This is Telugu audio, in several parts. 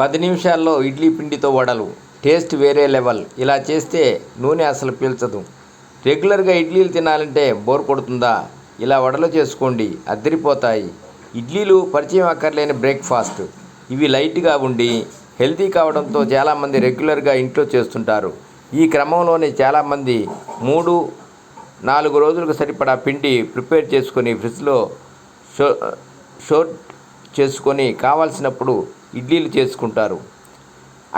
పది నిమిషాల్లో ఇడ్లీ పిండితో వడలు. టేస్ట్ వేరే లెవెల్. ఇలా చేస్తే నూనె అసలు పీల్చదు. రెగ్యులర్గా ఇడ్లీలు తినాలంటే బోర్ కొడుతుందా? ఇలా వడలు చేసుకోండి. అద్దరిపోతాయి. ఇడ్లీలు పరిచయం అక్కర్లేని బ్రేక్ఫాస్ట్. ఇవి లైట్గా ఉండి హెల్తీ కావడంతో చాలామంది రెగ్యులర్గా ఇంట్లో చేస్తుంటారు. ఈ క్రమంలోనే చాలామంది మూడు నాలుగు రోజులకు సరిపడా పిండి ప్రిపేర్ చేసుకొని ఫ్రిడ్జ్లో షో షోర్ట్ చేసుకొని కావాల్సినప్పుడు ఇడ్లీలు చేసుకుంటారు.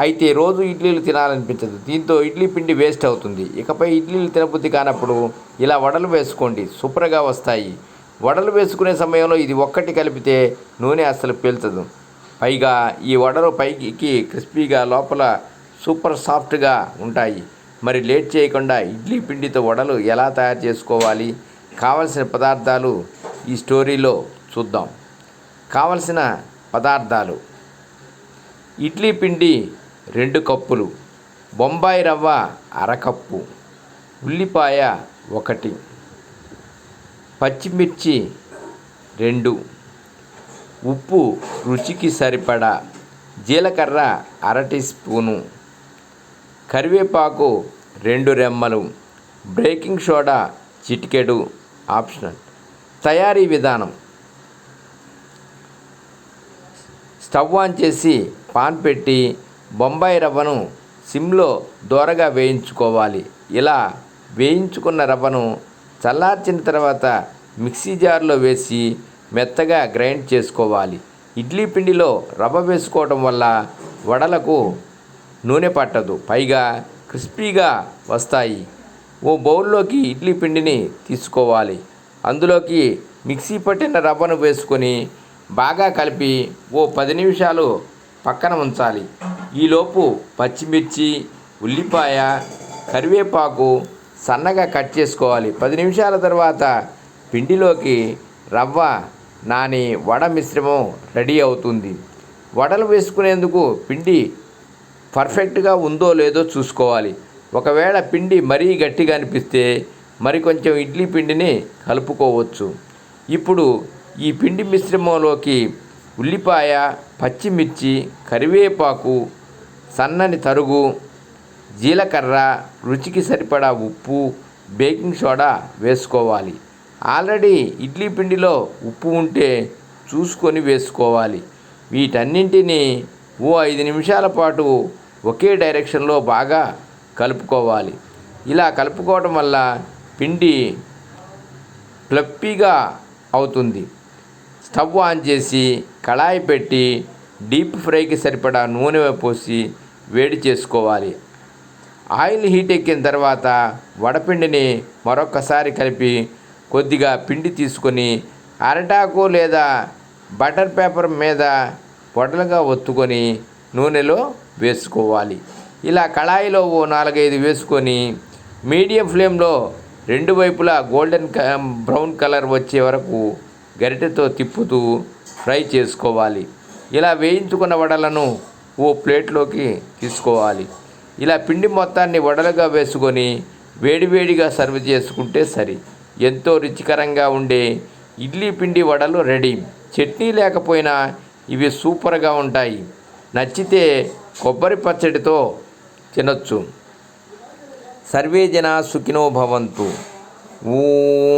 అయితే రోజు ఇడ్లీలు తినాలనిపించదు. దీంతో ఇడ్లీ పిండి వేస్ట్ అవుతుంది. ఇకపై ఇడ్లీలు తినబుద్ధి కానప్పుడు ఇలా వడలు వేసుకోండి. సూపర్గా వస్తాయి. వడలు వేసుకునే సమయంలో ఇది ఒక్కటి కలిపితే నూనె అస్సలు పీల్చదు. పైగా ఈ వడలు పైకి క్రిస్పీగా లోపల సూపర్ సాఫ్ట్గా ఉంటాయి. మరి లేట్ చేయకుండా ఇడ్లీ పిండితో వడలు ఎలా తయారు చేసుకోవాలి? కావలసిన పదార్థాలు ఈ స్టోరీలో చూద్దాం. కావలసిన పదార్థాలు. ఇడ్లీ పిండి రెండు కప్పులు. బొంబాయి రవ్వ అరకప్పు. ఉల్లిపాయ ఒకటి. పచ్చిమిర్చి రెండు. ఉప్పు రుచికి సరిపడా జీలకర్ర అర టీ స్పూను. కరివేపాకు రెండు రెమ్మలు. బ్రేకింగ్ సోడా చిటికెడు ఆప్షనల్. తయారీ విధానం. స్టవ్ ఆన్ చేసి పాన్ పెట్టి బొంబాయి రవ్వను సిమ్లో దోరగా వేయించుకోవాలి. ఇలా వేయించుకున్న రవ్వను చల్లార్చిన తర్వాత మిక్సీ జార్లో వేసి మెత్తగా గ్రైండ్ చేసుకోవాలి. ఇడ్లీ పిండిలో రవ్వ వేసుకోవడం వల్ల వడలకు నూనె పట్టదు పైగా క్రిస్పీగా వస్తాయి. ఓ బౌల్లోకి ఇడ్లీ పిండిని తీసుకోవాలి. అందులోకి మిక్సీ పట్టిన రవ్వను వేసుకొని బాగా కలిపి ఓ పది నిమిషాలు పక్కన ఉంచాలి. ఈలోపు పచ్చిమిర్చి ఉల్లిపాయ కరివేపాకు సన్నగా కట్ చేసుకోవాలి. పది నిమిషాల తర్వాత పిండిలోకి రవ్వ నాని వడ మిశ్రమం రెడీ అవుతుంది. వడలు వేసుకునేందుకు పిండి పర్ఫెక్ట్గా ఉందో లేదో చూసుకోవాలి. ఒకవేళ పిండి మరీ గట్టిగా అనిపిస్తే మరి కొంచెం ఇడ్లీ పిండిని కలుపుకోవచ్చు. ఇప్పుడు ఈ పిండి మిశ్రమంలోకి ఉల్లిపాయ పచ్చిమిర్చి కరివేపాకు సన్నని తరుగు జీలకర్ర రుచికి సరిపడా ఉప్పు బేకింగ్ సోడా వేసుకోవాలి. ఆల్రెడీ ఇడ్లీ పిండిలో ఉప్పు ఉంటే చూసుకొని వేసుకోవాలి. వీటన్నింటినీ ఓ ఐదు నిమిషాల పాటు ఒకే డైరెక్షన్లో బాగా కలుపుకోవాలి. ఇలా కలుపుకోవడం వల్ల పిండి ఫ్లప్పీగా అవుతుంది. స్టవ్ ఆన్ చేసి కళాయి పెట్టి డీప్ ఫ్రైకి సరిపడా నూనె పోసి వేడి చేసుకోవాలి. ఆయిల్ హీట్ ఎక్కిన తర్వాత వడపిండిని మరొకసారి కలిపి కొద్దిగా పిండి తీసుకొని అరటాకు లేదా బటర్ పేపర్ మీద పొడలుగా ఒత్తుకొని నూనెలో వేసుకోవాలి. ఇలా కళాయిలో ఓ నాలుగైదు వేసుకొని మీడియం ఫ్లేమ్లో రెండు వైపులా గోల్డెన్ బ్రౌన్ కలర్ వచ్చే వరకు గరిటెతో తిప్పుతూ ఫ్రై చేసుకోవాలి. ఇలా వేయించుకున్న వడలను ఓ ప్లేట్లోకి తీసుకోవాలి. ఇలా పిండి మొత్తాన్ని వడలుగా వేసుకొని వేడివేడిగా సర్వ్ చేసుకుంటే సరి. ఎంతో రుచికరంగా ఉండే ఇడ్లీ పిండి వడలు రెడీ. చట్నీ లేకపోయినా ఇవి సూపర్గా ఉంటాయి. నచ్చితే కొబ్బరి పచ్చడితో తినొచ్చు. సర్వే జన సుఖినో భవంతు. ఓం